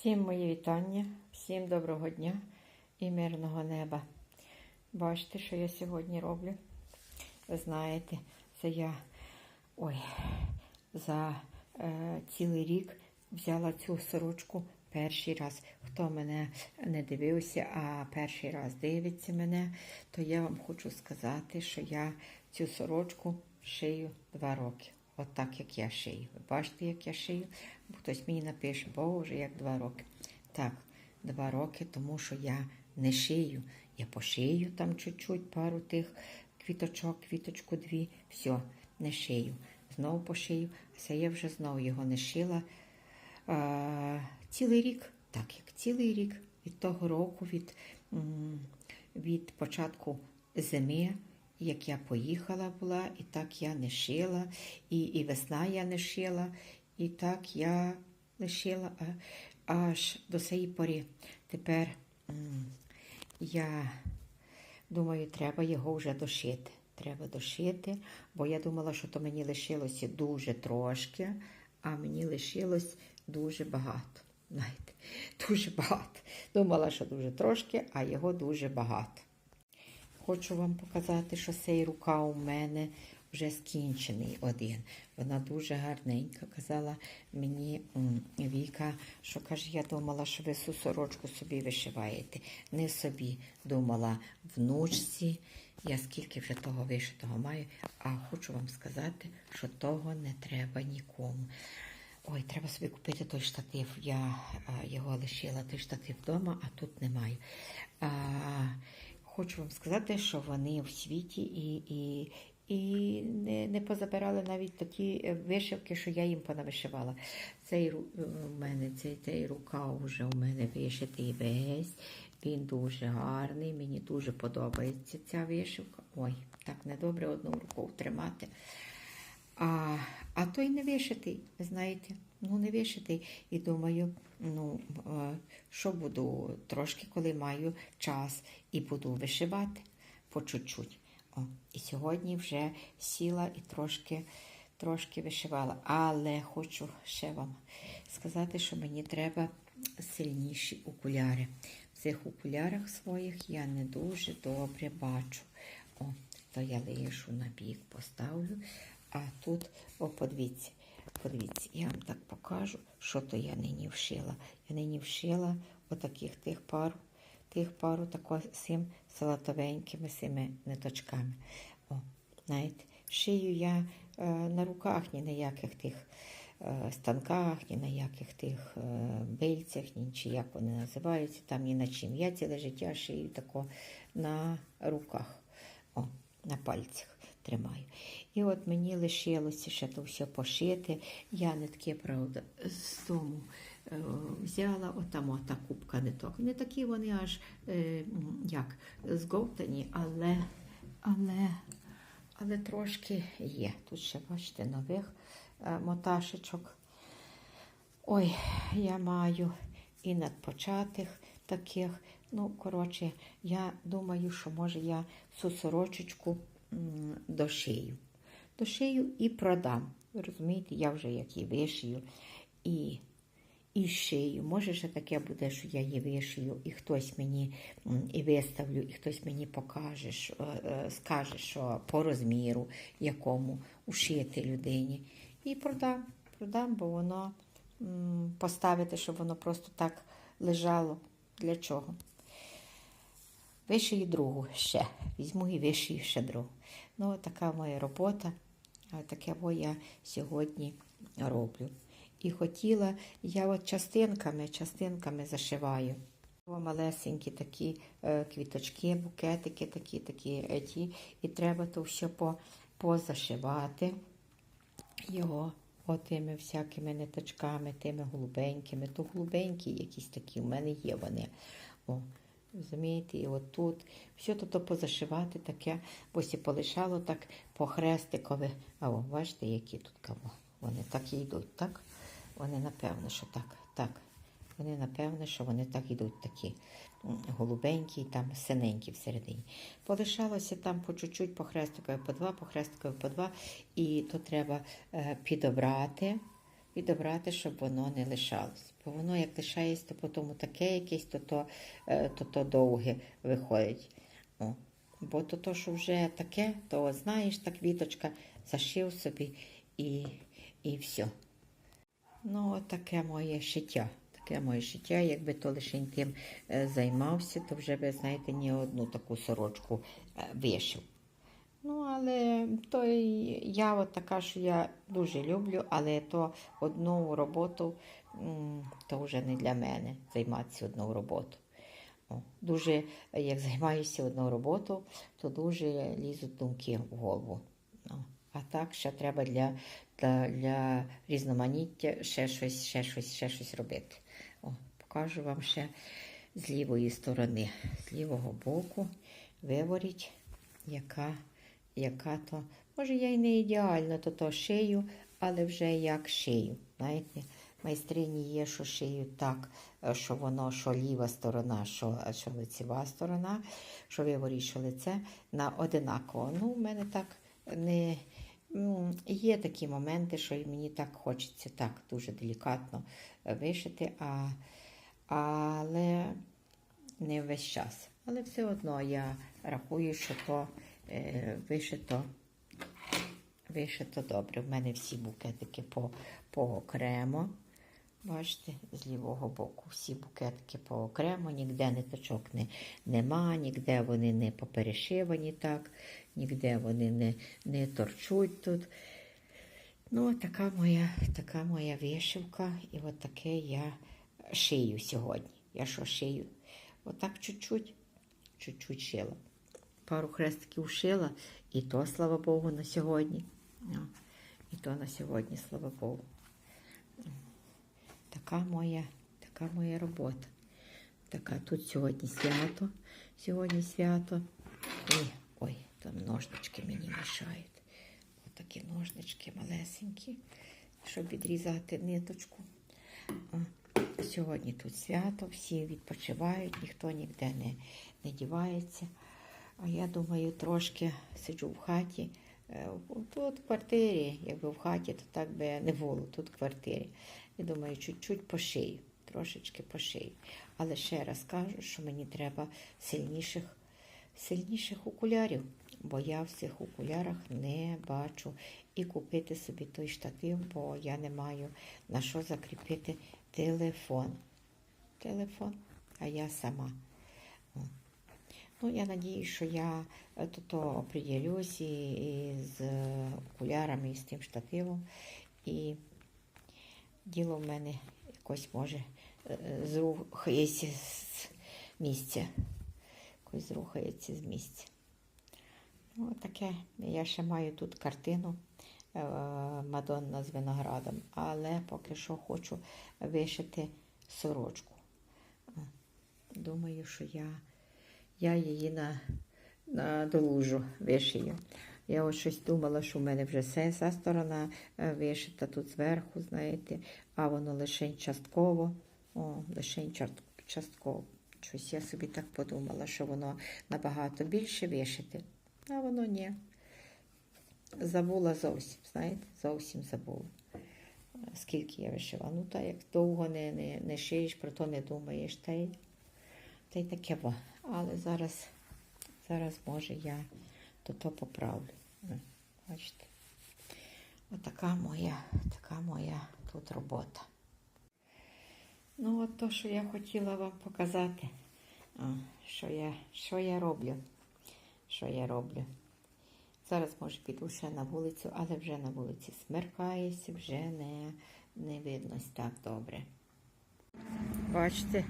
Всім мої вітання, всім доброго дня і мирного неба. Бачите, що я сьогодні роблю? Ви знаєте, це я ой, за е, цілий рік взяла цю сорочку перший раз. Хто мене не дивився, а перший раз дивиться мене, то я вам хочу сказати, що я цю сорочку шию два роки. От так, як я шию. Ви бачите, як я шию? Хтось мені напише, боже, як два роки. Так, два роки, тому що я не шию. Я пошию там чуть-чуть, пару тих квіточок, квіточку дві, все, не шию. Знову пошию. Це я вже знову його не шила. А, цілий рік, так як цілий рік від того року, від, від початку зими, як я поїхала була, і так я не шила, і, і весна я не шила, і так я не шила аж до цієї пори. Тепер я думаю, треба його вже дошити. Треба дошити, бо я думала, що то мені лишилося дуже трошки, а мені лишилось дуже багато. Знаєте, дуже багато. Думала, що дуже трошки, а його дуже багато. Хочу вам показати, що цей рука у мене вже скінчений один. Вона дуже гарненька. Казала мені Віка, що каже, я думала, що ви цю сорочку собі вишиваєте. Не собі думала внучці. Я скільки вже того вишитого маю, а хочу вам сказати, що того не треба нікому. Ой, треба собі купити той штатив. Я а, його лишила той штатив вдома, а тут немає. А, хочу вам сказати, що вони в світі і, і, і не, не позабирали навіть такі е, вишивки, що я їм понавишивала. Цей е, у мене цей, цей рукав вже у мене вишитий весь. Він дуже гарний, мені дуже подобається ця вишивка. Ой, так недобре одну руку тримати. А, а той не вишитий, ви знаєте, ну не вишитий. І думаю, ну е, що буду трошки, коли маю час, і буду вишивати по чуть-чуть. О, і сьогодні вже сіла і трошки, трошки вишивала. Але хочу ще вам сказати, що мені треба сильніші окуляри. В цих окулярах своїх я не дуже добре бачу. О, то я лишу на бік, поставлю. А тут, о, подивіться, подивіться, я вам так покажу, що то я нині вшила. Я нині вшила отаких тих пару, тих пару тако салатовенькими цими ниточками. О, знаєте, шию я е, на руках ні на яких тих е, станках, ні на яких тих е, бильцях, ні чи як вони називаються, там ні на чим. Я ціле життя шию тако на руках, о, на пальцях тримаю. І от мені лишилося ще то все пошити. Я нитки, правда, з тому е, взяла отам ота кубка ниток. Не такі вони аж е, як зговтані, але, але, але трошки є. Тут ще, бачите, нових е, моташечок. Ой, я маю і надпочатих таких. Ну, коротше, я думаю, що може я цю сорочечку дошию. Дошию і продам. Ви розумієте, я вже як її вишию і, і шию. Може, ще таке буде, що я її вишию, і хтось мені і виставлю, і хтось мені покаже, що, е, е, скаже, що по розміру, якому ушити людині. І продам, продам, бо воно поставити, щоб воно просто так лежало. Для чого? Вишию другу ще. Візьму і вишию ще другу. Ну, така моя робота. Таке я сьогодні роблю. І хотіла, я от частинками, частинками зашиваю. Малесенькі такі е, квіточки, букетики такі, такі е, ті. І треба то все по, позашивати його отими всякими ниточками, тими голубенькими. То голубенькі якісь такі, у мене є вони. О, розумієте, і от тут все то позашивати таке, ось і полишало так по хрестикові. А о, бачите, які тут кого. Вони так йдуть, так? Вони напевно, що так, так. Вони напевно, що вони так йдуть такі голубенькі, там синенькі всередині. Полишалося там по чуть-чуть, по хрестикові по два, по хрестикові по два. І то треба е, підобрати, підобрати, щоб воно не лишалось. Бо воно як лишається, то потім таке якесь, то то, е, то, то довге виходить. О. Бо то, то, що вже таке, то знаєш, та квіточка зашив собі і, і все. Ну, таке моє життя. Таке моє життя. Якби то лише тим е, займався, то вже би, знаєте, ні одну таку сорочку е, вишив. Ну, але то я от така, що я дуже люблю, але то одну роботу, то вже не для мене займатися одну роботу. Дуже, як займаюся одну роботу, то дуже лізуть думки в голову. А так ще треба для, для, для різноманіття ще щось, ще щось, ще щось робити. О, покажу вам ще з лівої сторони, з лівого боку, виворіть, яка, яка то. Може, я й не ідеально то, то шию, але вже як шию. Знаєте, майстрині є, що шиють так, е, що воно, що ліва сторона, що, е, що лицева сторона, що виворіть, що лице на одинаково. Ну, в мене так не. Є такі моменти, що мені так хочеться так дуже делікатно е, вишити, а, але не весь час. Але все одно я рахую, що то вишито, вишито добре. В мене всі букетики по, поокремо. Бачите, з лівого боку всі букетики поокремо, ніде ниточок не, нема, ніде вони не поперешивані так, ніде вони не, не торчуть тут. Ну, така моя, така моя вишивка, і от таке я шию сьогодні. Я що шию? Отак чуть-чуть, чуть-чуть шила. Пару хрестиків шила, і то, слава Богу, на сьогодні. І то на сьогодні, слава Богу. Така моя, така моя робота. Така тут сьогодні свято. Сьогодні свято. Ой, ой, там ножнички мені мішають. Отакі ножнички малесенькі, щоб відрізати ниточку. Сьогодні тут свято, всі відпочивають, ніхто ніде не, не дівається. А я думаю, трошки сиджу в хаті. Е, Тут в квартирі, якби в хаті, то так би не було, тут в квартирі. Я думаю, чуть-чуть пошию, трошечки пошию. Але ще раз кажу, що мені треба сильніших, сильніших окулярів, бо я в цих окулярах не бачу. І купити собі той штатив, бо я не маю на що закріпити телефон. Телефон, а я сама. Ну, я надію, що я е, оприділюсь і, і з е, окулярами, і з тим штативом. І діло в мене якось може е, зрухається з місця. Якось зрухається з місця. Ну, таке. Я ще маю тут картину е, Мадонна з виноградом, але поки що хочу вишити сорочку. Думаю, що я, я її на, на долужу вишию. Я от щось думала, що в мене вже ця сторона е, вишита тут зверху, знаєте, а воно лише частково. О, лише частково. Щось я собі так подумала, що воно набагато більше вишити, а воно ні. Забула зовсім, знаєте, зовсім забула. Скільки я вишила. Ну, так як довго не, не, не шиєш, про то не думаєш, та й, та й таке во. Але зараз, зараз може я то то поправлю. Бачите. Отака моя, така моя тут робота. Ну, от то, що я хотіла вам показати, що я, що я роблю. Що я роблю. Зараз, може, піду ще на вулицю, але вже на вулиці смеркається, вже не, не видно так добре. Бачите,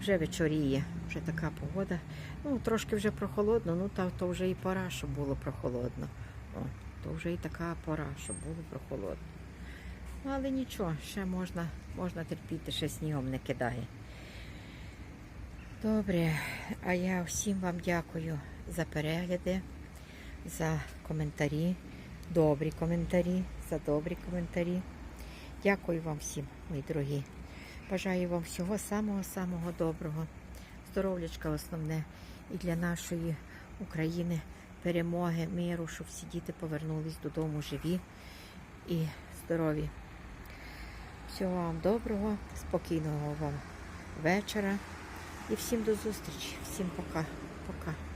вже вечоріє, вже така погода. Ну, трошки вже прохолодно, ну та то вже і пора, щоб було прохолодно. О, то вже і така пора, щоб було прохолодно. Ну, але нічого, ще можна, можна терпіти, ще снігом не кидає. Добре, а я всім вам дякую за перегляди, за коментарі, добрі коментарі, за добрі коментарі. Дякую вам всім, мої дорогі. Бажаю вам всього самого-самого доброго. Здоров'ячка основне і для нашої України перемоги, миру, щоб всі діти повернулись додому живі і здорові. Всього вам доброго, спокійного вам вечора. І всім до зустрічі. Всім пока. Пока.